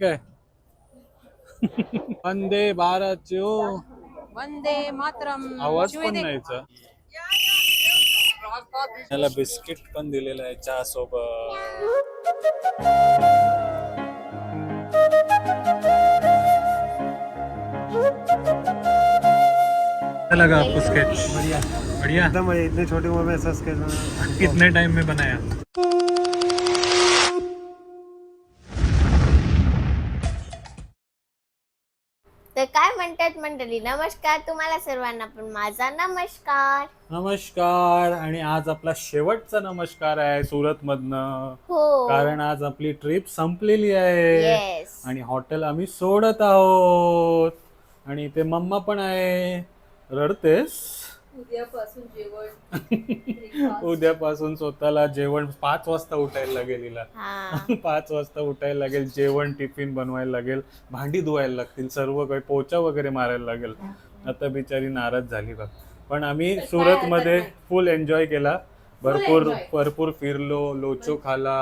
काय? वंदे भारत वंदे मातरम. आवाज पण दे. नाहीचा. त्याला बिस्किट पण दिलेलं आहे चहा सोबत लगा आपको स्केच बढ़िया. बढ़िया. एकदम बढ़िया इतने छोटे उम्र में ऐसा स्केच कितने टाइम में बनाया? तर काय म्हणतात मंडळी? नमस्कार तुम्हाला सर्वांना पण माझा नमस्कार. नमस्कार आणि आज आपला शेवटचा नमस्कार आहे सुरत मधनं हो. कारण आज आपली ट्रिप संपलेली आहे. आणि हॉटेल आम्ही सोडत आहोत. आणि इथे मम्मा पण आहे. रडतेस? उद्यापासून जेवण. उद्यापासून स्वतःला जेवण पाच वाजता उठायला लागेल हिला. हा. पाच वाजता उठायला लागेल जेवण टिफिन बनवायला लागेल भांडी धुवायला लागतील सर्व काही पोचा वगैरे मारायला लागेल. आता बिचारी नाराज झाली बघ. पण आम्ही सुरत मध्ये फुल एन्जॉय केला. भरपूर. भरपूर फिरलो लोचो खाला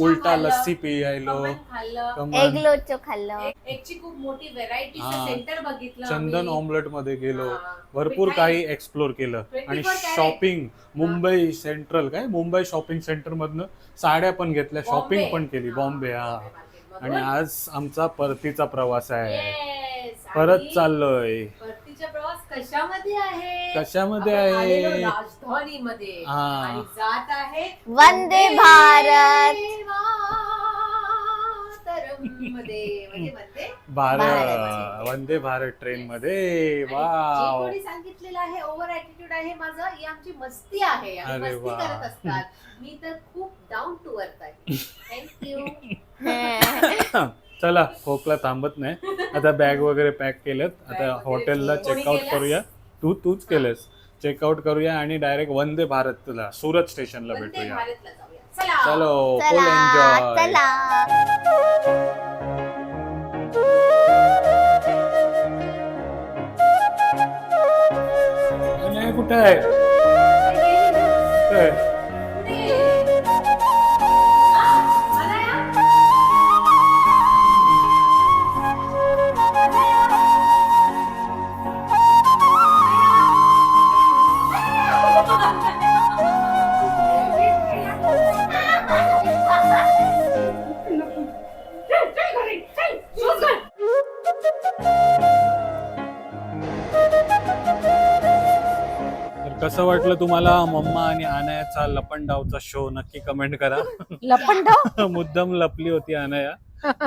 उलटा लस्सी पियायलो एग लोचो खाल्लं एकची खूप मोठी व्हेरायटी हा. सेंटर बघितलं चंदन. ऑमलेटमध्ये गेलो. भरपूर. काही एक्सप्लोर केलं 24 आणि. शॉपिंग मुंबई सेंट्रल काय मुंबई शॉपिंग सेंटर मधनं साड्या पण घेतल्या शॉपिंग. पण केली बॉम्बे हा. आणि आज आमचा परतीचा प्रवास आहे. परत चाललोय कशामध्ये आहे? कशामध्ये आपण आहे? आलेलो राजधानीमध्ये. हा. आणि जात आहे वंदे भारत. मध्ये म्हणजे वंदे भारत. भारत. वंदे भारत ट्रेन मध्ये आणि जे वाव कोणी सांगितलेलं आहे ओव्हर ऍटिट्यूड आहे माझं ही आमची मस्ती आहे आम्ही अरे मस्ती वा. करत असतात. मी तर खूप डाऊन टू अर्थ आहे. थँक्यू चला खोकला थांबत नाही. आता बॅग वगैरे पॅक केलेत. आता हॉटेलला चेकआउट? करूया. तू तूच केलंस. चेकआउट करूया आणि डायरेक्ट वंदे भारतला सुरत स्टेशनला वंदे भेटूया. भारतला जाऊया. चला. चलो फुल चला. एन्जॉय कुठे? आहे कसं वाटलं तुम्हाला मम्मा आणि अनायाचा लपंडावचा शो नक्की कमेंट करा. लपंडाव? मुद्दाम लपली होती अनया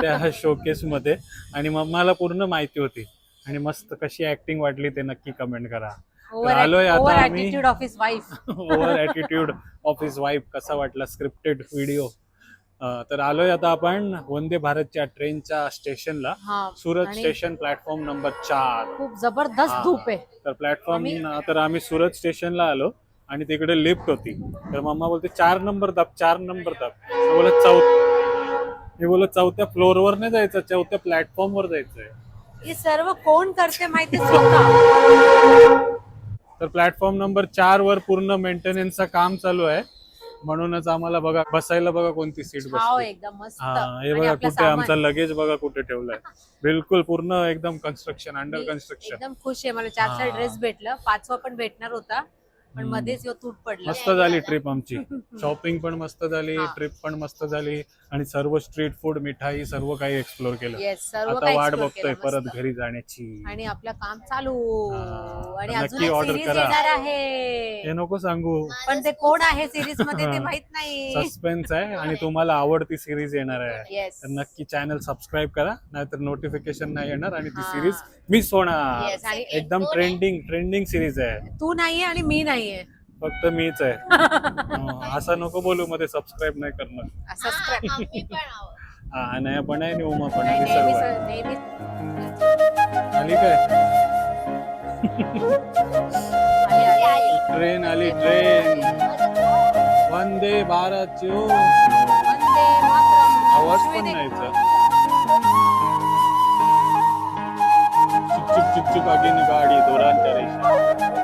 त्या शोकेस मध्ये. आणि मम्माला पूर्ण माहिती होती. आणि मस्त कशी ऍक्टिंग वाटली ते नक्की कमेंट करा. आलोय आता ओव्हर आम्ही. Attitude of his wife over attitude of his wife कसा वाटला स्क्रिप्टेड व्हिडिओ तर आलोय आता आपण वंदे भारतच्या ट्रेनच्या स्टेशनला. हा सुरत आणि स्टेशन प्लॅटफॉर्म नंबर चार. खूप जबरदस्त हा. धूप आहे. तर प्लॅटफॉर्म तर आम्ही सुरत स्टेशनला आलो आणि तिकडे लिफ्ट होती. तर मम्मा बोलते चार नंबर दाब चार नंबर दाब. मी बोलत चौ मी बोलत चौथ्या फ्लोअरवर नाही जायचं चौथ्या प्लॅटफॉर्मवर जायचंय. हे सर्व कोण करते माहिती स्वतः? तर प्लॅटफॉर्म नंबर चार वर पूर्ण मेंटेनन्सचं काम चालू आहे. म्हणूनच आम्हाला बघा बसायला बघा कोणती सीट बसली एकदम मस्त. हा हे आणि बघा आपलं कुठे सामान. आमचं लगेज बघा कुठे ठेवलंय. बिलकुल पूर्ण एकदम कन्स्ट्रक्शन अंडर मी कन्स्ट्रक्शन एकदम खुश आहे मला चार चार हा. ड्रेस भेटलं. पाचवा पण भेटणार होता. पण. मध्येच ह्यो तूट पडला. मस्त झाली ट्रिप आमची. शॉपिंग पण मस्त झाली हा. ट्रिप पण मस्त झाली आणि सर्व स्ट्रीट फूड मिठाई सर्व काही एक्सप्लोर केलं. येस सर्व आता काही वाट explore बघतोय केलं परत मस्त. घरी जाण्याची. आणि आपलं काम चालू. हा. आणि अजून नक्की order सिरीज करा. येणार हे आहे नको सांगू. पण ते कोण आहे सिरीजमध्ये ते माहीत नाही. सस्पेन्स आहे आणि तुम्हाला आवडती सिरीज येणार आहे. येस तर नक्की चॅनल सबस्क्राईब करा नाहीतर नोटिफिकेशन नाही येणार आणि ती हा. सिरीज मिस होणार. येस आणि एकदम ट्रेंडिंग ट्रेंडिंग सिरीज आहे. तू नाहीये आणि मी नाहीये फक्त मीच आहे असं नको बोलू मध्ये सबस्क्राईब नाही करणार सबस्क्राईब आम्ही पण आहोत. हा अनया पण आहे आणि उमा पण आहे सर्व आहे. आली काय. ट्रेन आली ट्रेन वंदे भारत चिओ. आवाज पण. नाहीचा चुक चुक चुक चुक अगिन गाडी दोरांच्या रेषा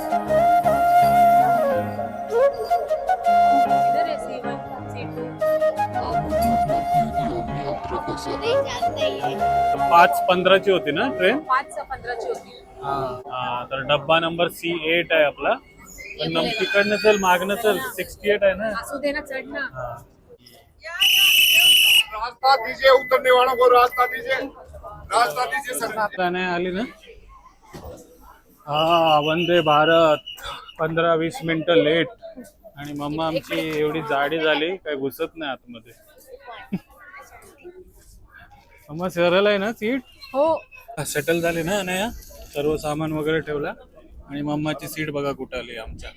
पाच पंधराची होती ना ट्रेन? पाच पंधराची होती. हा. तर डब्बा नंबर सी एट आहे आपला. पण नम- तिकडनं चल मागणं चल सिक्स्टी एट आहे ना. असू दे ना चढ ना. हा. रास्ता दीजिए उतरने वालों को रास्ता दीजिए रास्ता दीजिए सर. आता नाही आली ना? हा वंदे भारत. पंधरा वीस मिनिटं लेट आणि मम्मा आमची एवढी जाडी झाली काय घुसत नाही आतमध्ये. मम्मा सरळ आहे ना सीट? हो. सेटल झाली ना अनया? सर्व सामान वगैरे ठेवला आणि मम्माची सीट बघा कुठं आली आमच्या.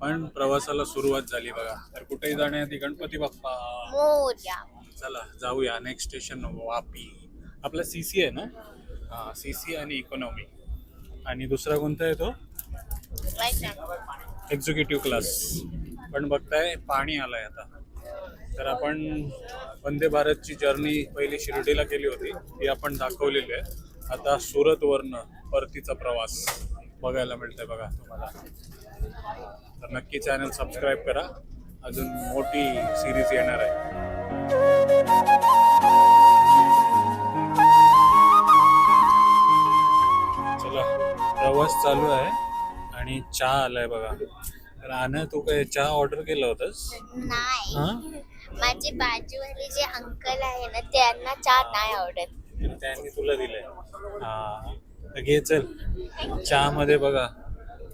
पण प्रवासाला सुरुवात झाली बघा. तर कुठेही जाण्याआधी गणपती बाप्पा. मोर्या चला जाऊया. Next station Vapi. आपला सी सी आहे ना? हां सी सी आणि इकॉनॉमी आणि दुसरा कोणता आहे तो? एक्झिक्युटिव्ह क्लास पण बघताय पाणी आलंय आता. तर आपण वंदे भारतची जर्नी पहिली शिर्डीला केली होती ती आपण दाखवलेली आहे. आता सुरतवरनं परतीचा प्रवास बघायला मिळतंय बघा तुम्हाला. तर नक्की चॅनल सबस्क्राईब करा. अजून मोठी सिरीज येणार आहे. चला प्रवास चालू आहे आणि चहा आलाय बघा. तर आना तू काय चहा ऑर्डर केला होतास? हा? माझे बाजूवाले जे अंकल आहे ना त्यांना चहा नाही आवडत. त्यांनी तुला दिलंय. हा. तर घे चल. चहा मध्ये बघा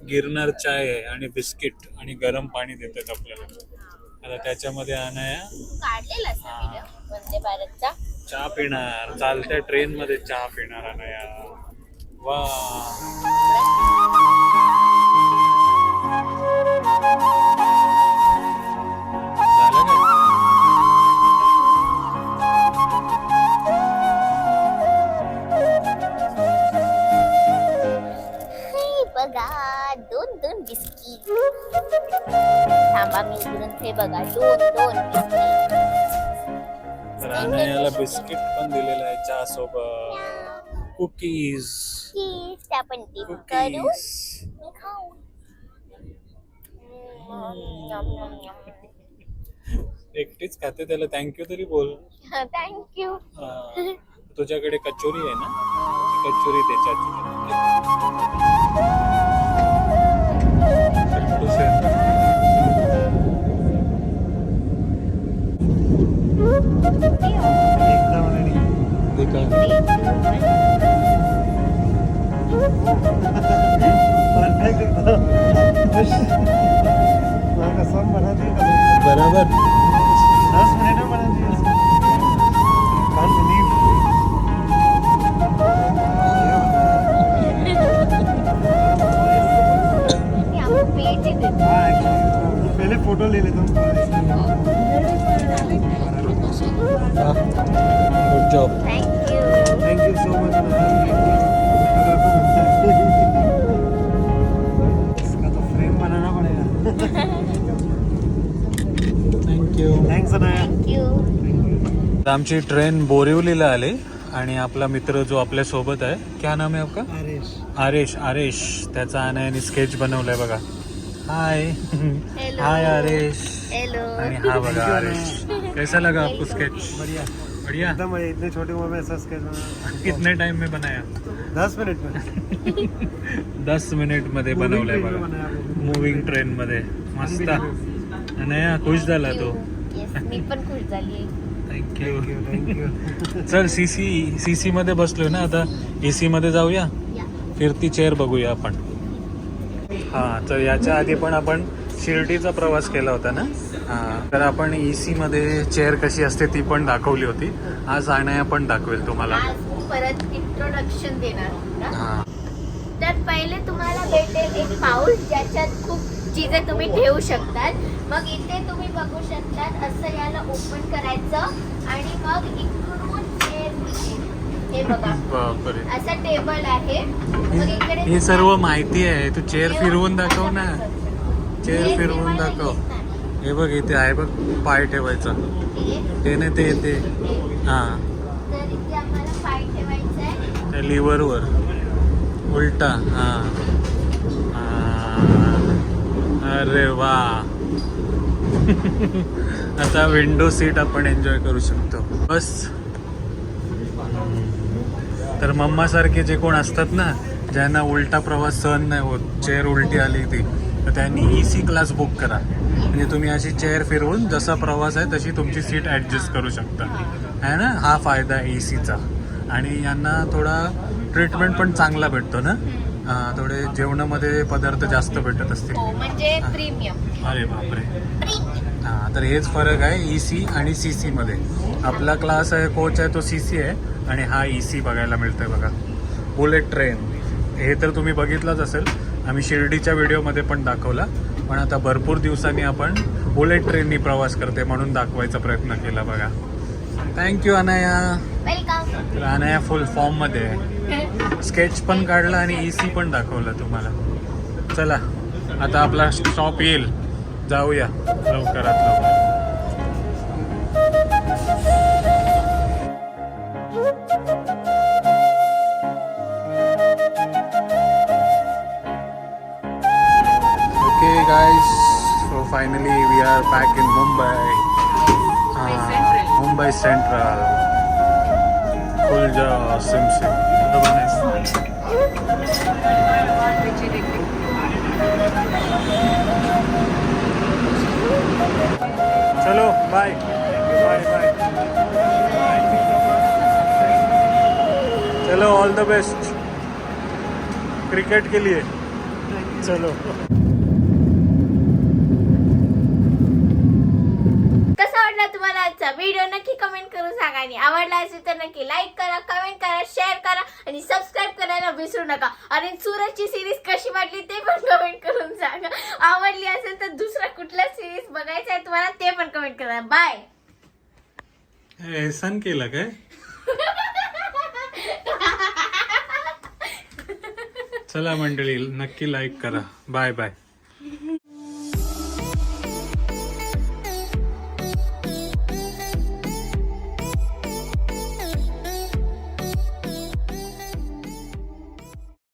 गिरनार चाय आहे आणि बिस्किट आणि गरम पाणी देतात आपल्याला. आता त्याच्यामध्ये आणाया. काढलेला व्हिडिओ वंदे भारतचा. चहा पिणार. चालत्या ट्रेन मध्ये चहा पिणार अनया वा. हे बघा दोन दोन बिस्किट तर अनयाला बिस्किट. पण दिलेलं आहे चहा सोबत कुकीज Kiss, आपण dip करू. कुकीज खाऊ. एकटीच खाते त्याला. थँक्यू तरी बोल. हा. तुझ्याकडे कचोरी आहे ना? ती कचोरी त्याच्यात. बरोबर दस मिनट में बना दी कसम. Can't believe. मी आपको पेट देते. actually, पहले फोटो ले लेता हूँ good job Thank you. Thank you so much इसका तो फ्रेम बनाना पड़ेगा thank you thanks Anaya Thank you. आमची ट्रेन बोरिवलीला आली आणि आपला मित्र जो आपल्यासोबत आहे क्या नाम आहे आपका आरेश आरेश आरेश त्याचा अनायाने स्केच बनवलाय बघा हाय. हाय आरेश. आणि हा बघा आरेश कैसा लगा आपको स्केच बढ़िया। बढ़िया? एकदम बढ़िया इतने छोटे उम्र में ऐसा स्केच कितने टाइम में बनाया? दस मिनट में। दस मिनिटमध्ये बनवलंय Moving train बघा. मुव्हिंग ट्रेन मध्ये मस्त अनया खुश झाला तो? मी पण खुश झाली. थँक्यू थैंक यू चल सीसी सीसी मध्ये बसलोय ना आता? एसी मध्ये जाऊया? या. फिरती चेअर बघूया आपण. हा तर याच्या आधी पण आपण शिर्डीचा प्रवास केला होता ना? तर आपण एसी मध्ये चेअर कशी असते ती पण दाखवली होती. आज अनया पण दाखवेल तुम्हाला. आज परत इंट्रोडक्शन देणार हा. तर पहिले तुम्हाला भेटेल एक पाऊस ज्याच्यात खूप चीजे तुम्ही ठेवू शकतात. मग इथे तुम्ही बघू शकतात असं याला ओपन करायचं. आणि मग इकडून. हे बघा. असं टेबल आहे. मग इकडे हे सर्व माहिती आहे. तू चेअर फिरवून दाखव ना. चेअर फिरवून दाखव. हे बघ इथे आहे बघ पाय ठेवायचा. ते नाही ते ते. हा. त्या लिव्हरवर उलटा हा. अरे वा. आता विंडो सीट आपण एन्जॉय करू शकतो. बस. तर मम्मासारखे जे कोण असतात ना ज्यांना उलटा प्रवास सहन नाही होत चेअर उलटी आली ती तर त्यांनी ई सी क्लास बुक करा. म्हणजे तुम्ही अशी चेअर फिरवून जसा प्रवास आहे तशी तुमची सीट ॲडजस्ट करू शकता. आहे ना? हा फायदा आहे ए सीचा आणि यांना थोडा ट्रीटमेंट पण चांगला भेटतो ना? थोडे जेवणामध्ये पदार्थ जास्त भेटत असतील. हो म्हणजे प्रीमियम अरे बापरे. हा तर हेच फरक आहे ई सी आणि सी सी मध्ये. आपला क्लास आहे कोच आहे तो सी सी आहे. आणि हा ई सी बघायला मिळतोय बघा. बुलेट ट्रेन हे तर तुम्ही बघितलंच असेल. आम्ही शिर्डीच्या व्हिडिओमध्ये पण दाखवला. पण आता भरपूर दिवसांनी आपण बुलेट ट्रेननी प्रवास करते म्हणून दाखवायचा प्रयत्न केला बघा. थँक्यू अनाया. अनाया फुल फॉर्ममध्ये आहे. स्केच पण काढला आणि ई सी पण दाखवलं तुम्हाला. चला आता आपला स्टॉप येईल. जाऊया लवकरात लवकर. Finally we are back in Mumbai Mumbai central कुलजा सिम सिम। चलो बाय बाय बाय चलो ऑल द बेस्ट क्रिकेट के लिए। चलो कसा वाटला तुम्हाला आजचा व्हिडिओ नक्की कमेंट करून सांगा आणि आवडला असेल तर नक्की लाईक करा कमेंट करा शेअर करा आणि सबस्क्राईब करायला विसरू नका. आणि सूरजची सिरीज कशी वाटली ते पण कमेंट करून सांगा. आवडली असेल तर दुसरा कुठला सिरीज बघायचा आहे तुम्हाला ते पण कमेंट करा. बाय एहसान केलं काय? चला मंडळी नक्की लाईक करा. Bye bye